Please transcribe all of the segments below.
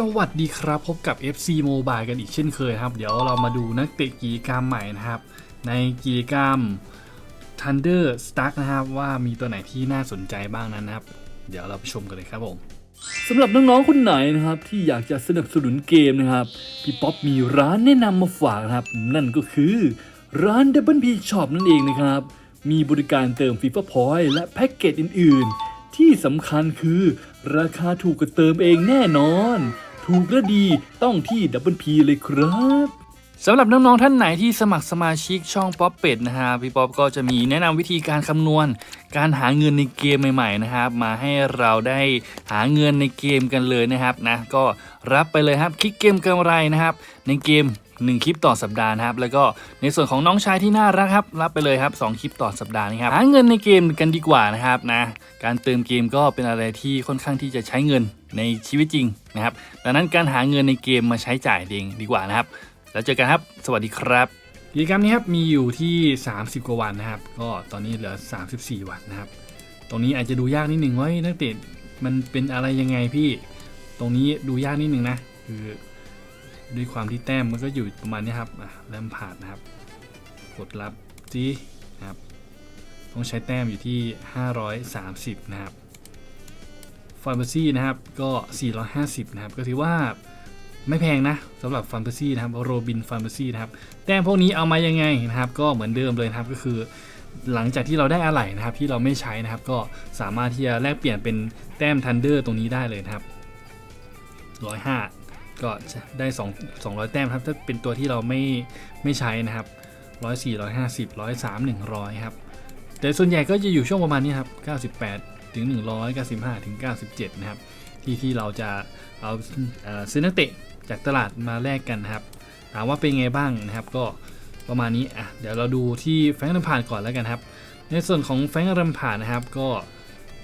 สวัสดีครับ พบกับ FC Mobile กันอีกเช่นเคยครับ เดี๋ยวเรามาดูนักเตะกิจกรรมใหม่นะครับ ในกิจกรรม Thunder Stark นะครับ ว่ามีตัวไหนที่น่าสนใจบ้างนั้นนะครับ เดี๋ยวเราไปชมกันเลยครับผมสำหรับน้องๆคนไหนนะครับที่อยากจะสนับสนุนเกมนะครับพี่ป๊อปมีร้านแนะนำมาฝากนะครับ นั่นก็คือร้าน Double P Shop นั่นเองนะครับ มีบริการเติม FIFA Point และแพ็กเกจอื่น ๆ ที่สำคัญคือราคาถูกกว่าเติมเองแน่นอน ถูกและดีต้องที่ดับเบิลพีเลยครับสำหรับน้องๆท่านไหนที่สมัครสมาชิกช่องป๊อปเป็ดนะฮะพี่ป๊อปก็จะมีแนะนำวิธีการคำนวณ การหาเงินในเกมใหม่ๆนะครับ มาให้เราได้หาเงินในเกมกันเลยนะครับนะก็รับไปเลยครับคลิกเกมกำไรนะครับ ในเกม 1 คลิปต่อสัปดาห์นะครับ แล้วก็ในส่วนของน้องชายที่น่ารักครับ รับไปเลยครับ 2 คลิปต่อสัปดาห์นี้ครับ หาเงินในเกมกันดีกว่านะครับนะ การเติมเกมก็เป็นอะไรที่ค่อนข้างที่จะใช้เงินในชีวิตจริงนะครับ ดังนั้นการหาเงินในเกมมาใช้จ่ายเองดีกว่านะครับ แล้วเจอกันครับ สวัสดีครับกิจกรรมนี้ครับมีอยู่ที่ 30 กว่าวันนะครับ ก็ตอนนี้เหลือ 34 วันนะครับ ตรงนี้อาจจะดูยากนิดหนึ่งว่าเนักเตะมันเป็นอะไรยังไงพี่ ตรงนี้ดูยากนิดหนึ่งนะ คือ ด้วยความที่แต้มมันก็อยู่ประมาณนี้ครับแลมผ่านนะครับ กดรับจีนะครับ ต้องใช้แต้มอยู่ที่ 530 นะครับฟอนเบอร์ซี่นะครับก็ 450 นะครับ ก็ถือว่าไม่แพงนะสำหรับฟันเ a อร์ซี่นะครับโรบินฟันเ a อร์ซี่นะครับ แต้มพวกนี้เอามายังไงนะครับ ก็เหมือนเดิมเลยนะครับก็คือหลังจากที่เราได้อะไหล่นะครับ ที่เราไม่ใช้นะครับ ก็สามารถที่จะแลกเปลี่ยนเป็นแต้มทันเดอร์ตรงนี้ได้เลยนะครับ105ก็จะได้2 200 แต้มครับ ถ้าเป็นตัวที่เราไม่ไม่ใช้นะครับ104 150 103 100 ครับ แต่ส่วนใหญ่ก็จะอยู่ช่วงประมาณนี้ครับ 98 ถึง100 95 ถึง 97 นะครับ ที่ที่เราจะเอาซื้อนักเตะจากตลาดมาแลกกันนะครับ ถามว่าเป็นไงบ้างนะครับ ก็ประมาณนี้อะเดี๋ยวเราดูที่แฟงรัมพาร์ดก่อนแล้วกันครับ ในส่วนของแฟงรัมพาร์ดนะครับก็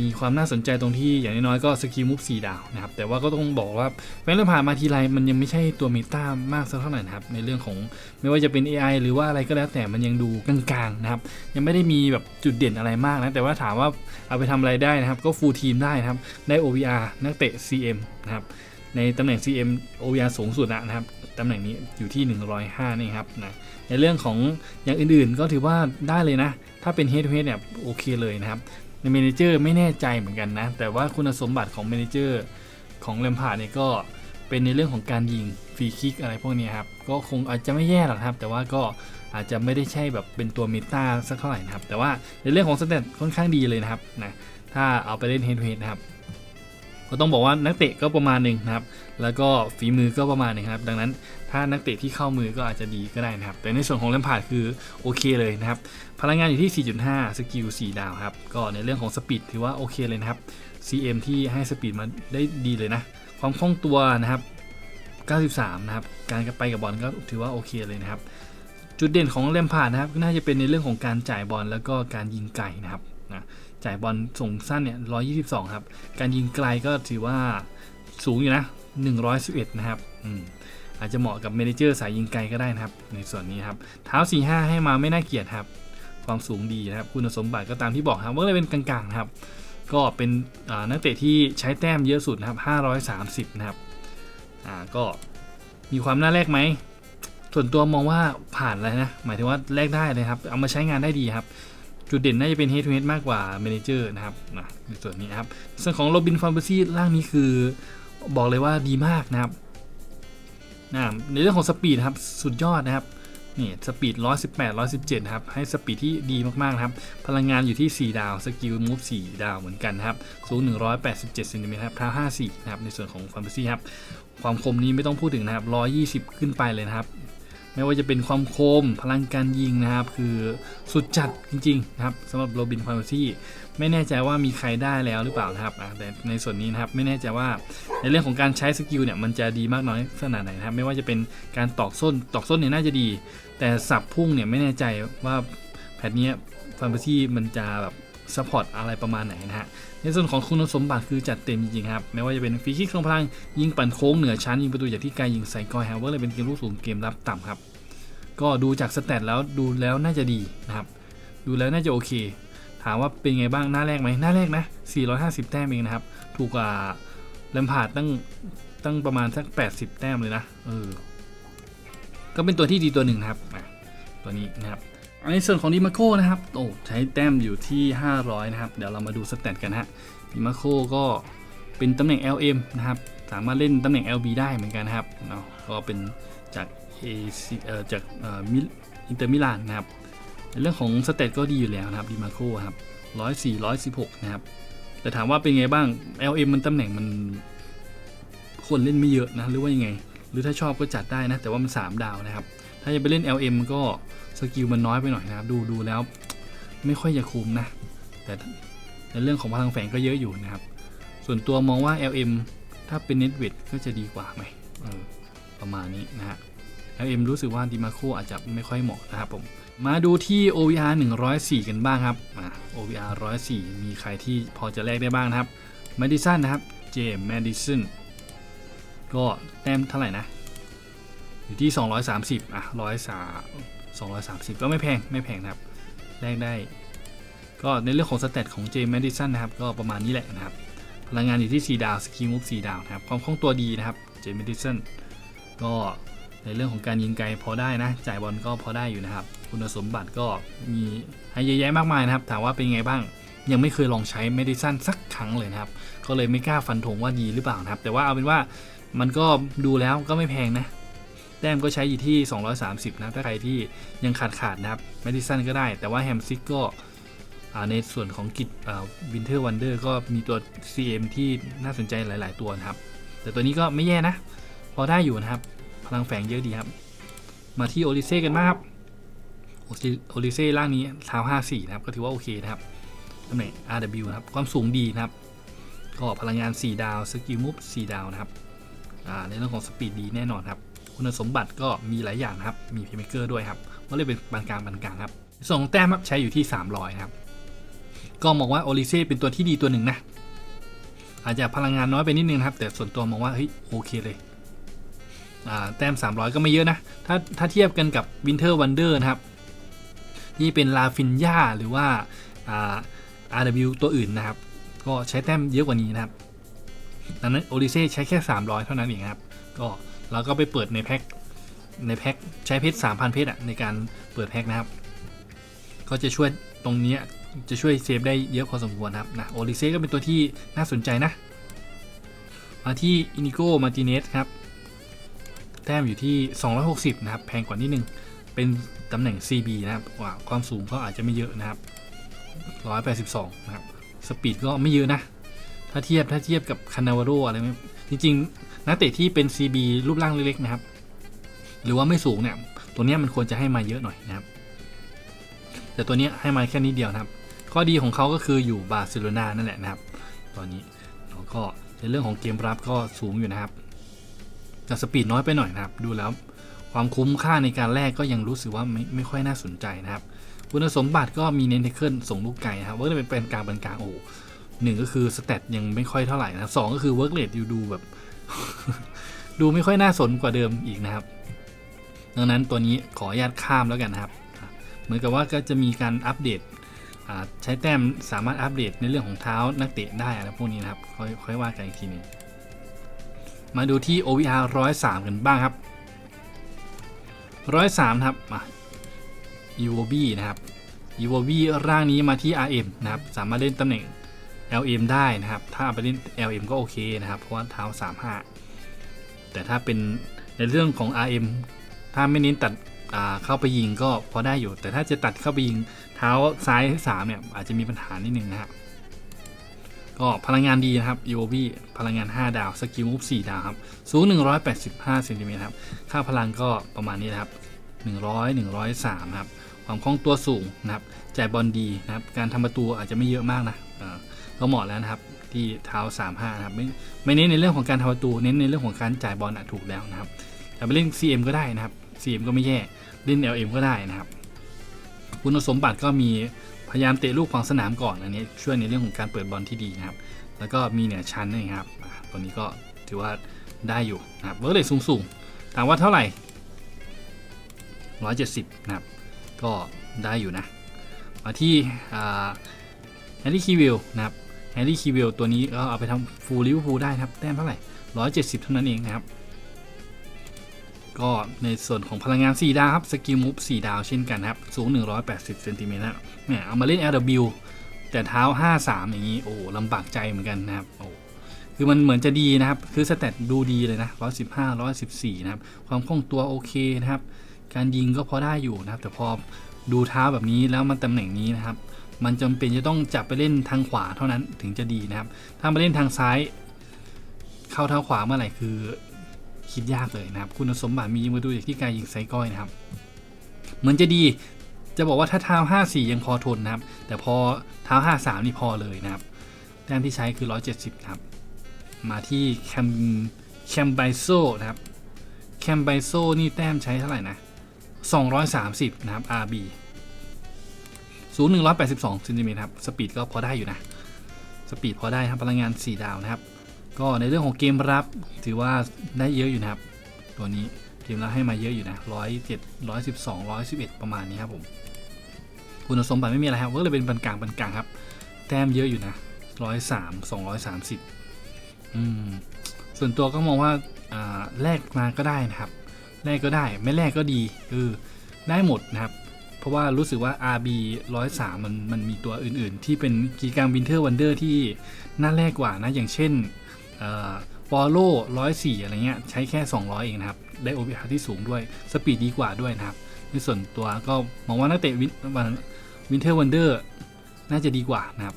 มีความน่าสนใจตรงที่อย่างน้อยๆก็สกิลมุฟสีดาวนะครับ แต่ว่าก็ต้องบอกว่าแฟรงค์รัมพาร์ดมาทีไรมันยังไม่ใช่ตัวเมตามากสักเท่าไหร่นะครับ ในเรื่องของไม่ว่าจะเป็น AI หรือว่าอะไรก็แล้วแต่มันยังดูกลางๆนะครับ ยังไม่ได้มีแบบจุดเด่นอะไรมากนะ แต่ว่าถามว่าเอาไปทำอะไรได้นะครับ ก็ฟูลทีมได้นะครับ ได้ OVR นักเตะ CM นะครับในตำแหน่ง CM OVR สูงสุดนะครับตำแหน่งนี้อยู่ที่ 105 นี่ครับนะในเรื่องของอย่างอื่นๆก็ถือว่าได้เลยนะ ถ้าเป็น Head to Head เนี่ยโอเคเลยนะครับ ในเมนเจอร์ไม่แน่ใจเหมือนกันนะ แต่ว่าคุณสมบัติของเมนเจอร์ของเลมพาร์ดเนี่ยก็เป็นในเรื่องของการยิงฟรีคิกอะไรพวกนี้ครับ ก็คงอาจจะไม่แย่หรอกครับ แต่ว่าก็อาจจะไม่ได้ใช่แบบเป็นตัวเมตาสักเท่าไหร่นะครับ แต่ว่าในเรื่องของสเตตค่อนข้างดีเลยนะครับนะถ้าเอาไปเล่น Head to Head นะครับก็ต้องบอกว่านักเตะก็ประมาณหนึ่งนะครับ แล้วก็ฝีมือก็ประมาณหนึ่งครับ ดังนั้นถ้านักเตะที่เข้ามือก็อาจจะดีก็ได้นะครับ แต่ในส่วนของเลมพาร์ดคือโอเคเลยนะครับ พลังงานอยู่ที่ 4.5 สกิล 4 ดาวครับ ก็ในเรื่องของสปีดถือว่าโอเคเลยนะครับ CM ที่ให้สปีดมาได้ดีเลยนะ ความคล่องตัวนะครับ 93 นะครับ การไปกับบอลก็ถือว่าโอเคเลยนะครับ จุดเด่นของเลมพาดนะครับน่าจะเป็นในเรื่องของการจ่ายบอลแล้วก็การยิงไกลนะครับนะจ่ายบอลส่งสั้นเนี่ย 122 ครับ การยิงไกลก็ถือว่าสูงอยู่นะ 111 นะครับอืมอาจจะเหมาะกับเมเนเจอร์สายยิงไกลก็ได้นะครับ ในส่วนนี้ครับ เท้า 45 ให้มาไม่น่าเกลียดครับ ความสูงดีนะครับ คุณสมบัติก็ตามที่บอกครับว่าเลยเป็นกลางๆนะครับ ก็เป็นนักเตะที่ใช้แต้มเยอะสุดนะครับ 530 นะครับอ่าก็มีความน่าแลกไหม ส่วนตัวมองว่าผ่านเลยนะ หมายถึงว่าแลกได้เลยครับ เอามาใช้งานได้ดีครับ จุดเด่นน่าจะเป็น head to head มากกว่า manager นะครับนะในส่วนนี้ครับ ส่วนของโรบินฟอนเบอร์ซี่ร่างนี้คือบอกเลยว่าดีมากนะครับนะในเรื่องของสปีดครับ สุดยอดนะครับ นี่สปีด 118 117 ครับ ให้สปีดที่ดีมากๆนะครับ พลังงานอยู่ที่ 4 ดาว สกิลมูฟ 4 ดาวเหมือนกันครับ สูง 187เซนติเมตรครับเท้า54 นะครับ ในส่วนของฟันเบซี่ครับ ความคมนี้ไม่ต้องพูดถึงนะครับ 120 ขึ้นไปเลยนะครับ ไม่ว่าจะเป็นความคมพลังการยิงนะครับ คือสุดจัดจริงๆนะครับสำหรับโรบินฟาร์มซี่ไม่แน่ใจว่ามีใครได้แล้วหรือเปล่านะครับแต่ในส่วนนี้นะครับไม่แน่ใจว่าในเรื่องของการใช้สกิลเนี่ยมันจะดีมากน้อยขนาดไหนนะครับไม่ว่าจะเป็นการตอกส้นตอกส้นเนี่ยน่าจะดี แต่สับพุ่งเนี่ยไม่แน่ใจว่าแพทเนี้ยฟาร์มซี่มันจะแบบซัพพอร์ตอะไรประมาณไหนนะฮะ ในส่วนของคุณสมบัติคือจัดเต็มจริงๆครับไม่ว่าจะเป็นฟรีคิกทรงพลังยิงปั่นโค้งเหนือชั้นยิงประตูจากที่ไกลยิงใส่กอยแฮเวอร์เลยเป็นเกมลูกสูงเกมรับต่ำครับก็ดูจากสแตทแล้วดูแล้วน่าจะดีนะครับดูแล้วน่าจะโอเค ถามว่าเป็นไงบ้างหน้าแรกไหมหน้าแรกนะ 450 แต้มเองนะครับ ถูกกว่าแลมพาร์ดตั้งตั้งประมาณสัก 80 แต้มเลยนะเออก็เป็นตัวที่ดีตัวหนึ่งครับตัวนี้นะครับ ในส่วนของดิมาโคนะครับโอ้ใช้แต้มอยู่ที่ 500 นะครับ เดี๋ยวเรามาดูสแตทกันฮะดิมาโคก็เป็นตำแหน่ง LM นะครับ สามารถเล่นตำแหน่ง LB ได้เหมือนกันนะครับเนาะก็เป็นจาก AC เอ่อจากเอ่อมิอินเตอร์มิลานนะครับในเรื่องของสเตตก็ดีอยู่แล้วนะครับดิมาโคครับร้อยสี่ร้อยสิบหกนะครับ แต่ถามว่าเป็นไงบ้าง LM มันตำแหน่งมันคนเล่นไม่เยอะนะ หรือว่ายังไง หรือถ้าชอบก็จัดได้นะ แต่ว่ามัน 3 ดาวนะครับ ถ้าจะไปเล่น LM ก็สกิลมันน้อยไปหน่อยนะครับ ดูดูแล้วไม่ค่อยจะคุ้มนะ แต่ในเรื่องของพลังแฝงก็เยอะอยู่นะครับ ส่วนตัวมองว่า LM ถ้าเป็น Net w e i g h ก็จะดีกว่าไหมประมาณนี้นะฮะ LM รู้สึกว่าดิมาโคอาจจะไม่ค่อยเหมาะนะครับผม มาดูที่ OVR 104 กันบ้างครับอ่า OVR 104 มีใครที่พอจะแลกได้บ้างนะครับ Madison นะครับ เจม Madison ก็แต้มเท่าไหร่นะ อยู่ที่ 230 อะ103 230ก็ไม่แพงไม่แพงนะครับแลกได้ ก็ในเรื่องของสเตตของเจม Madison นนะครับ ก็ประมาณนี้แหละนะครับ พลังงานอยู่ที่ 4 ดาวสกิลมุก4ดาวนะครับ ความคล่องตัวดีนะครับ เจม Madison ก็ในเรื่องของการยิงไกลพอได้นะ จ่ายบอลก็พอได้อยู่นะครับ คุณสมบัติก็มีให้เยอะแยะมากมายนะครับ ถามว่าเป็นไงบ้าง ยังไม่เคยลองใช้เมดิซันสักครั้งเลยนะครับ ก็เลยไม่กล้าฟันธงว่าดีหรือเปล่านะครับ แต่ว่าเอาเป็นว่ามันก็ดูแล้วก็ไม่แพงนะ แต้มก็ใช้อยู่ที่ 230 นะถ้าใครที่ยังขาดขาดนะครับเมดิซันก็ได้ แต่ว่าแฮมซิกก็ในส่วนของกิจวินเทอร์วันเดอร์ก็มีตัว CM ที่น่าสนใจหลาย ๆ ตัวนะครับ แต่ตัวนี้ก็ไม่แย่นะ พอได้อยู่นะครับ พลังแฝงเยอะดีครับ มาที่โอลิเซ่กันมากครับโอลิเซ่ร่างนี้เท้า54 นะครับ ก็ถือว่าโอเคนะครับตำแหน่ง RW นะครับ ความสูงดีนะครับ ก็พลังงาน 4 ดาว สกิลมูฟ4ดาวนะครับในเรื่องของสปีดดีแน่นอนครับ คุณสมบัติก็มีหลายอย่างนะครับ มีเพย์เมเกอร์ด้วยครับ ก็เลยเป็นปานกลางปานกลางครับส่วนของแต้มครับใช้อยู่ที่ 300 ครับ ก็มองว่าโอลิเซ่เป็นตัวที่ดีตัวหนึ่งนะ อาจจะพลังงานน้อยไปนิดนึงนะครับ แต่ส่วนตัวมองว่าเฮ้ยโอเคเลยแต้ม 300 ก็ไม่เยอะนะ ถ้าถ้าเทียบกันกับ Winter Wonder นะครับ นี่เป็นลาฟินยาหรือว่าอ่า RW ตัวอื่นนะครับ ก็ใช้แต้มเยอะกว่านี้นะครับ ดังนั้นโอลิเซ่ใช้แค่ 300 เท่านั้นเองครับ ก็ เราก็ไปเปิดในแพ็คในแพ็คใช้เพชร3,000 เพชรอะในการเปิดแพ็คนะครับ ก็จะช่วยตรงนี้จะช่วยเซฟได้เยอะพอสมควรครับนะโอลิเซ่ก็เป็นตัวที่น่าสนใจนะ มาที่อินิโกมาติเนสครับ แต้มอยู่ที่ 260 นะครับ แพงกว่านิดนึง เป็นตำแหน่ง CB นะครับว่าความสูงก็อาจจะไม่เยอะนะครับ 182 นะครับ สปีดก็ไม่เยอะนะ ถ้าเทียบถ้าเทียบกับคานาวาโรอะไรไม่ จริงๆ นักเตะที่เป็น CB รูปร่างเล็กๆนะครับ หรือว่าไม่สูงเนี่ยตัวนี้มันควรจะให้มาเยอะหน่อยนะครับ แต่ตัวนี้ให้มาแค่นิดเดียวนะครับ ข้อดีของเขาก็คืออยู่บาร์เซโลนานั่นแหละนะครับ ตอนนี้แล้วก็ในเรื่องของเกมรับก็สูงอยู่นะครับแต่สปีดน้อยไปหน่อยนะครับ ดูแล้วความคุ้มค่าในการแลกก็ยังรู้สึกว่าไม่ไม่ค่อยน่าสนใจนะครับ คุณสมบัติก็มีเน้นเทคเกิลส่งลูกไก่นะครับเวิร์กเป็นกลางเป็นกลางโอ้ หนึ่งก็คือสเตตยังไม่ค่อยเท่าไหร่นะสองก็คือเวิร์กเลดอยู่ดูแบบ ดูไม่ค่อยน่าสนกว่าเดิมอีกนะครับ ดังนั้นตัวนี้ขออนุญาตข้ามแล้วกันนะครับ เหมือนกับว่าก็จะมีการอัปเดตใช้แต้มสามารถอัปเดตในเรื่องของเท้านักเตะได้อะไรพวกนี้นะครับ ค่อยค่อยว่ากันอีกทีหนึงมาดูที่ OVR 103 กันบ้างครับ103ครับมา EVOB นะครับ EVOB ร่างนี้มาที่ RM นะครับ สามารถเล่นตำแหน่ง LM ได้นะครับ ถ้าไปเล่น LM ก็โอเคนะครับ เพราะว่าเท้า 35 แต่ถ้าเป็นในเรื่องของ RM ถ้าไม่เน้นตัดเข้าไปยิงก็พอได้อยู่ แต่ถ้าจะตัดเข้าไปยิงเท้าซ้าย3เนี่ยอาจจะมีปัญหานิดนึงนะครับก็พลังงานดีนะครับ EOB พลังงาน 5 ดาว สกิลมูฟ4ดาวครับ สูง 185เซนติเมตรครับ ค่าพลังก็ประมาณนี้นะครับ 100 103 นะครับ ความคล่องตัวสูงนะครับ จ่ายบอลดีนะครับ การทำประตูอาจจะไม่เยอะมากนะ ก็เหมาะแล้วนะครับ ที่เท้า 35นะครับไม่ไม่เน้นในเรื่องของการทำประตูเน้นในเรื่องของการจ่ายบอลอะถูกแล้วนะครับแต่ไปเล่น CM ก็ได้นะครับ CM ก็ไม่แย่เล่น LM ก็ได้นะครับ คุณสมบัติก็มีพยายามเตะลูกขวางสนามก่อนอันนี้ช่วยในเรื่องของการเปิดบอลที่ดีนะครับ แล้วก็มีเหนือชั้นนะครับตัวนี้ก็ถือว่าได้อยู่นะครับเวิร์กเลยสูงสูงๆถามว่าเท่าไหร่ 170 นะครับ ก็ได้อยู่นะ มาที่แฮร์รี่คีวิลนะครับ แฮร์รี่คีวิลตัวนี้ก็เอาไปทำฟูลลิวอร์พูลได้ครับ แต้มเท่าไหร่ 170 เท่านั้นเองนะครับ ก็ในส่วนของพลังงาน 4 ดาวครับสกิลมูฟ4ดาวเช่นกันครับ สูง 180เซนติเมตรนะแหมเอามาเล่น LW แต่เท้า 53 อย่างนี้ โอ้ลำบากใจเหมือนกันนะครับโอ้คือมันเหมือนจะดีนะครับ คือสเตตดูดีเลยนะ 115 114 นะครับ ความคล่องตัวโอเคนะครับ การยิงก็พอได้อยู่นะครับ แต่พอดูเท้าแบบนี้แล้วมันตำแหน่งนี้นะครับ มันจำเป็นจะต้องจับไปเล่นทางขวาเท่านั้นถึงจะดีนะครับ ถ้ามาเล่นทางซ้าย เข้าเท้าขวาเมื่อไหร่คือคิดยากเลยนะครับ คุณสมบัติมีมาดูจากที่การยิงไซก้อยนะครับ เหมือนจะดีจะบอกว่าถ้าเท้า54 ยังพอทนนะครับ แต่พอเท้า 53 นี่พอเลยนะครับ แต้มที่ใช้คือ 170 ครับ มาที่แคมแคมไบโซนะครับ แคมไบโซนี่แต้มใช้เท่าไหร่นะ 230 นะครับ RB สูง182ซนติเมตรครับ สปีดก็พอได้อยู่นะ สปีดพอได้ครับ พลังงาน 4 ดาวนะครับ ก็ในเรื่องของเกมรับ ถือว่าได้เยอะอยู่นะครับ ตัวนี้เกมรับให้มาเยอะอยู่นะร้อยเจ็ดร้อยสิบสองร้อยสิบเอ็ดประมาณนี้ครับผม คุณสมบัติไม่มีอะไรครับก็เลยเป็นปานกลางปานกลางครับ แต้มเยอะอยู่นะร้อยสามสองร้อยสามสิบอืม ส่วนตัวก็มองว่าอ่าแลกมาก็ได้นะครับ แลกก็ได้ ไม่แลกก็ดี เออ ได้หมดนะครับ เพราะว่ารู้สึกว่า RB 103มันมันมีตัวอื่นๆ ที่เป็นกีการวินเทอร์วันเดอร์ที่น่าแลกกว่านะ อย่างเช่นฟอลโล่ร้อยสี่อะไรเงี้ย ใช้แค่ 200 เองนะครับ ได้ OPR ที่สูงด้วย สปีดดีกว่าด้วยนะครับในส่วนตัวก็มองว่านักเตะวินวินเทอร์วันเดอร์น่าจะดีกว่านะครับ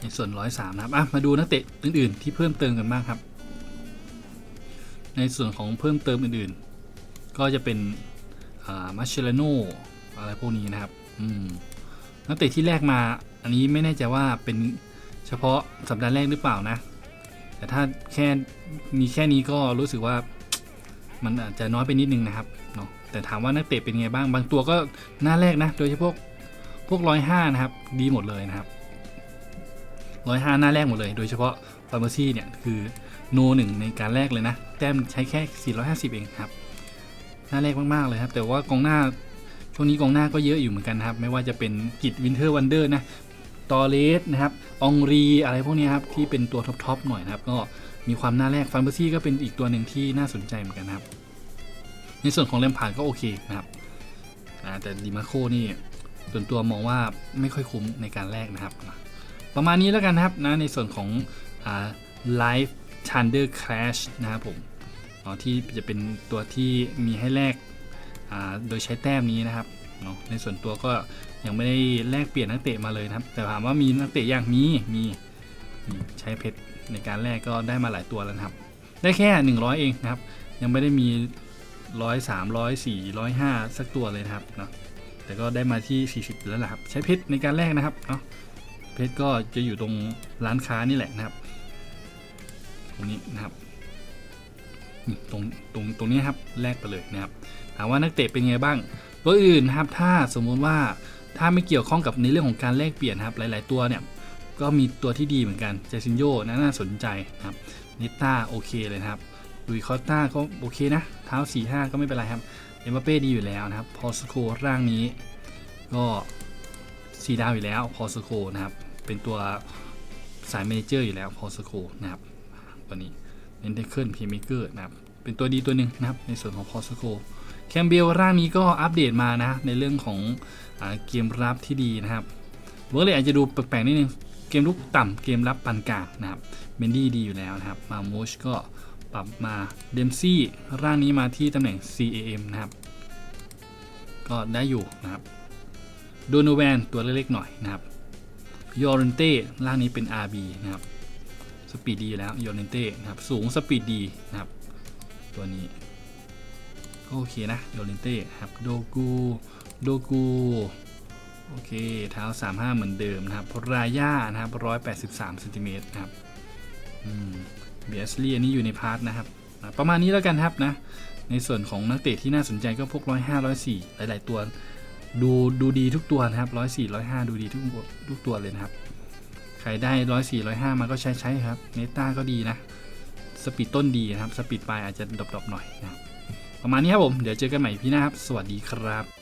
ในส่วน 103 นะครับอะมาดูนักเตะอื่น ๆ ที่เพิ่มเติมกันบ้างครับ ในส่วนของเพิ่มเติมอื่น ๆ ก็จะเป็นมาเชลโน อะไรพวกนี้นะครับ อืมนักเตะที่แรกมา อันนี้ไม่แน่ใจว่าเป็นเฉพาะสัปดาห์แรกหรือเปล่านะ แต่ถ้าแค่มีแค่นี้ก็รู้สึกว่ามันอาจจะน้อยไปนิดนึงนะครับเนาะแต่ถามว่านักเตะเป็นไงบ้าง บางตัวก็หน้าแรกนะ โดยเฉพาะพวกร้อยห้านะครับ ดีหมดเลยนะครับร้อยห้าหน้าแรกหมดเลย โดยเฉพาะฟาร์มาซีเนี่ยคือโนหนึ่งในการแรกเลยนะ แต้มใช้แค่ 450 เองครับ หน้าแรกมาก ๆ เลยครับ แต่ว่ากองหน้า วงนี้กองหน้าก็เยอะอยู่เหมือนกันนะครับ ไม่ว่าจะเป็นกิจวินเทอร์วันเดอร์นะตอเลสนะครับ องรีอะไรพวกนี้ครับ ที่เป็นตัวท็อปๆหน่อยนะครับ ก็มีความน้าแรกฟันเบอร์ซี่ก็เป็นอีกตัวหนึ่งที่น่าสนใจเหมือนกันครับ ในส่วนของเลมผ่านก็โอเคนะครับแต่ดิมาโคนี่ส่วนตัวมองว่าไม่ค่อยคุ้มในการแลกนะครับ ประมาณนี้แล้วกันนะครับนะในส่วนของไลฟ์ชันเดอร์คลาชนะครับผมที่จะเป็นตัวที่มีให้แลก โดยใช้แต้มนี้นะครับเนาะในส่วนตัวก็ยังไม่ได้แลกเปลี่ยนนักเตะมาเลยนะครับ แต่ถามว่ามีนักเตะอย่างมีมีใช้เพชรในการแลกก็ได้มาหลายตัวแล้วครับ ได้แค่ 100 เองนะครับ ยังไม่ได้มีร้อยสามร้อยสี่ร้อยห้าสักตัวเลยนะครับเนาะแต่ก็ได้มาที่ 40 แล้วแหละครับ ใช้เพชรในการแลกนะครับเนาะเพชรก็จะอยู่ตรงร้านค้านี่แหละนะครับตรงนี้นะครับ ตรงตรงตรงนี้ครับแลกไปเลยนะครับถามว่านักเตะเป็นไงบ้างตัวอื่นครับถ้าสมมุติว่าถ้าไม่เกี่ยวข้องกับในเรื่องของการแลกเปลี่ยนครับหลาย ๆ ตัวเนี่ยก็มีตัวที่ดีเหมือนกันเจซินโยน่าสนใจนะครับนิต้าโอเคเลยนะครับลุยคอสตาก็โอเคนะเท้า4 5 ก็ไม่เป็นไรครับเอ็มบัปเป้ดีอยู่แล้วนะครับพอสโคร่างนี้ก็สีดาวอยู่แล้วพอสโคนะครับเป็นตัวสายเมเจอร์อยู่แล้วพอสโคนะครับตัวนี้ เน้นเทคเกิลเพีเมเกอร์นะครับ เป็นตัวดีตัวหนึ่งนะครับ ในส่วนของพอสโคแคมเบลร่างนี้ก็อัปเดตมานะ ในเรื่องของอเกมรับที่ดีนะครับเวอร์เลยอาจจะดูแปลกๆนิดนึง เกมลุกต่ำเกมรับปานกลางนะครับเบนดี้ดีอยู่แล้วนะครับ มาโมชก็ปรับมาเดมซี่ร่างนี้มาที่ตำแหน่ง CAM นะครับ ก็ได้อยู่นะครับโดนแวนตัวเล็กๆหน่อยนะครับยอร์เรนเต้ร่างนี้เป็น RB นะครับ สปีดดีแล้วยอร์เรนเต้นะครับ สูงสปีดดีนะครับ ตัวนี้โอเคนะโยร์เรนเต้ครับโดกูโดกูโอเคเท้า 35 เหมือนเดิมนะครับรายานะครับ183เซนติเมตรนะครับเบียสเลียนี่อยู่ในพาร์ทนะครับประมาณนี้แล้วกันครับนะในส่วนของนักเตะที่น่าสนใจก็พวก 105 104 หลาย ๆ ตัว ดูดูดีทุกตัวนะครับ 104 105 ดูดีทุกทุกตัวเลยนะครับ ใครได้ร้อยสี่ร้อยห้ามาก็ใช้ใช้ครับเนต้าก็ดีนะ สปีดต้นดีนะครับ สปีดปลายอาจจะดรอปๆหน่อยนะประมาณนี้ครับผม เดี๋ยวเจอกันใหม่พี่นะครับ สวัสดีครับ